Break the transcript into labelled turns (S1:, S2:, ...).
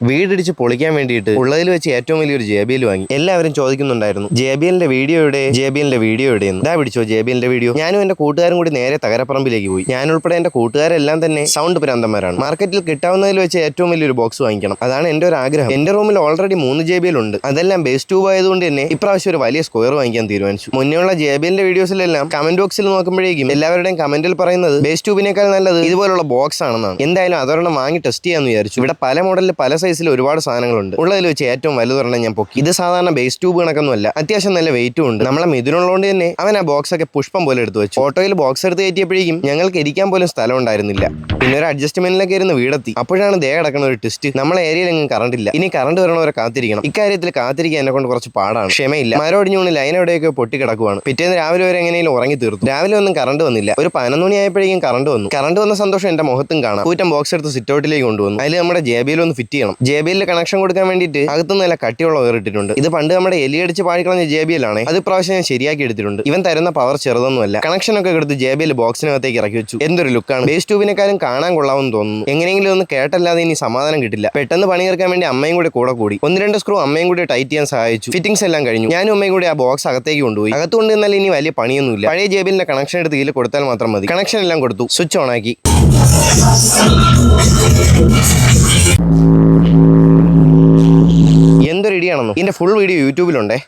S1: വീടിടിച്ച് പൊളിക്കാൻ വേണ്ടിയിട്ട് ഉള്ളതിൽ വെച്ച് ഏറ്റവും വലിയൊരു ജെ ബി എൽ വാങ്ങി. എല്ലാവരും ചോദിക്കുന്നുണ്ടായിരുന്നു ജെ ബി എല്ലിന്റെ വീഡിയോ എവിടെ? ജെ ബി എല്ലിന്റെ വീഡിയോ എവിടെയെന്ന്? ഇതാ പിടിച്ചോ ജെ ബി എല്ലിന്റെ വീഡിയോ. ഞാനും എന്റെ കൂട്ടുകാരും കൂടി നേരെ തകരപ്പറമ്പിലേക്ക് പോയി. ഞാൻ ഉൾപ്പെടെ എന്റെ കൂട്ടുകാരെല്ലാം തന്നെ സൗണ്ട് പ്രാന്തന്മാരാണ്. മാർക്കറ്റിൽ കിട്ടാവുന്നതിൽ വെച്ച് ഏറ്റവും വലിയൊരു ബോക്സ് വാങ്ങിക്കണം. അതാണ് എന്റെ ഒരു ആഗ്രഹം. എന്റെ റൂമിൽ ഓൾറെഡി മൂന്ന് ജെ ബി എൽ ഉണ്ട്. അതെല്ലാം ബേസ് ട്യൂബ് ആയതുകൊണ്ട് തന്നെ ഇപ്രാവശ്യം ഒരു വലിയ സ്ക്വയർ വാങ്ങിക്കാൻ തീരുമാനിച്ചു. മുന്നേയുള്ള ജെ ബി എല്ലിന്റെ വീഡിയോസിലെല്ലാം കമന്റ് ബോക്സിൽ നോക്കുമ്പോഴേക്കും എല്ലാവരുടെയും കമന്റിൽ പറയുന്നത് ബേസ് ട്യൂബിനേക്കാൾ നല്ലത് ഇതുപോലുള്ള ബോക്സ് ആണെന്നാണ്. എന്തായാലും അതൊരെണ്ണം വാങ്ങി ടെസ്റ്റ് ചെയ്യാന്ന് വിചാരിച്ചു. ഇവിടെ പല മോഡലിൽ പല സൈസിൽ ഒരുപാട് സാധനങ്ങളുണ്ട്. ഉള്ളതിൽ വെച്ച് ഏറ്റവും വലുതൊരെണ്ണം ഞാൻ പൊക്കി. ഇത് സാധാരണ ബേസ് ട്യൂബ് കണക്കൊന്നുമല്ല. അത്യാവശ്യം നല്ല വെയിറ്റും ഉണ്ട്. നമ്മളെ മിഥുനുള്ളതുകൊണ്ട് തന്നെ അവൻ ആ ബോക്സ് ഒക്കെ പുഷ്പം പോലെ എടുത്തു വെച്ചു. ഓട്ടോയിൽ ബോക്സ് എടുത്ത് കയറ്റിയപ്പോഴേക്കും ഞങ്ങൾക്ക് ഇരിക്കാൻ പോലും സ്ഥലം ഉണ്ടായിരുന്നില്ല. പിന്നെ ഒരു അഡ്ജസ്റ്റ്മെന്റിലൊക്കെ ഇരുന്ന് വീടെത്തി. അപ്പോഴാണ് ദേ കിടക്കുന്ന ഒരു ട്വിസ്റ്റ് നമ്മളെ ഏരിയയിൽ എങ്ങും കറണ്ട് ഇല്ല. ഇനി കറണ്ട് വരണവരെ കാത്തിരിക്കണം. ഇക്കാര്യത്തിൽ കാത്തിരിക്കാൻ എന്നെ കൊണ്ട് കുറച്ച് പാടാണ്. ക്ഷമയില്ല. മരോടിഞ്ഞൂണ് ലൈൻ എവിടെയൊക്കെ പൊട്ടി കിടക്കുവാണ്. പിറ്റേന്ന് രാവിലെ വരെ എങ്ങനെയും ഉറങ്ങി തീർത്തു. രാവിലെ ഒന്നും കറണ്ട് വന്നില്ല. ഒരു പതിനൊന്ന് മണി ആയപ്പോഴേക്കും കറണ്ട് വന്നു. കറണ്ട് വന്ന സന്തോഷം എന്റെ മുഖത്തും കാണാം. കൂറ്റം ബോക്സ് എടുത്ത് സിറ്റ് ഔട്ടിലേക്ക് കൊണ്ടുവന്നു. അതിൽ നമ്മുടെ ജെ ബി ഒന്ന് ഫിറ്റ് ചെയ്യണം. ജെ ബി എല്ലിൽ കണക്ഷൻ കൊടുക്കാൻ വേണ്ടിയിട്ട് അകത്തുനിന്ന് നല്ല കട്ടിയുള്ള വേറിട്ടിട്ടുണ്ട് ഇത് പണ്ട് നമ്മുടെ എലിയടിച്ച് പാടിക്കളഞ്ഞ ജെ ബി ആണ് അത് പ്രാവശ്യം ഞാൻ ശരിയാക്കി എടുത്തിട്ടുണ്ട്. ഇവൻ തരുന്ന പവർ ചെറുതൊന്നുമല്ല. കണക്ഷൻ ഒക്കെ എടുത്ത് ജെ ബി എൽ ബോക്സിനകത്തേക്ക് ഇറക്കി വെച്ചു. എന്തൊരു ലുക്കാണ് ബേസ് ട്യൂബിനെക്കാരും കാണാൻ കൊള്ളാമെന്ന് തോന്നുന്നു. എങ്ങനെയെങ്കിലും ഒന്ന് കേട്ടല്ലാതെ ഇനി സമാധാനം കിട്ടില്ല. പെട്ടെന്ന് പണി തീർക്കാൻ വേണ്ടി അമ്മയും കൂടെ കൂടെ കൂടി. ഒന്ന് രണ്ട് സ്ക്രൂ അമ്മയും കൂടി ടൈറ്റ് ചെയ്യാൻ സഹായിച്ചു. ഫിറ്റിംഗ്സ് എല്ലാം കഴിഞ്ഞു. ഞാനും അമ്മയും കൂടി ആ ബോക്സ് അകത്തേക്ക് കൊണ്ടുപോയി. അകത്ത് കൊണ്ടുവന്നാൽ ഇനി വലിയ പണിയൊന്നുമില്ല. പഴയ ജേബിലിന്റെ കണക്ഷൻ എടുത്ത് ഇതിൽ കൊടുത്താൽ മാത്രം മതി. കണക്ഷൻ എല്ലാം കൊടുത്തു. സ്വിച്ച് ഓൺ ആക്കി. എന്തൊരു ഇതിന്റെ ഫുൾ വീഡിയോ യൂട്യൂബിലുണ്ടേ.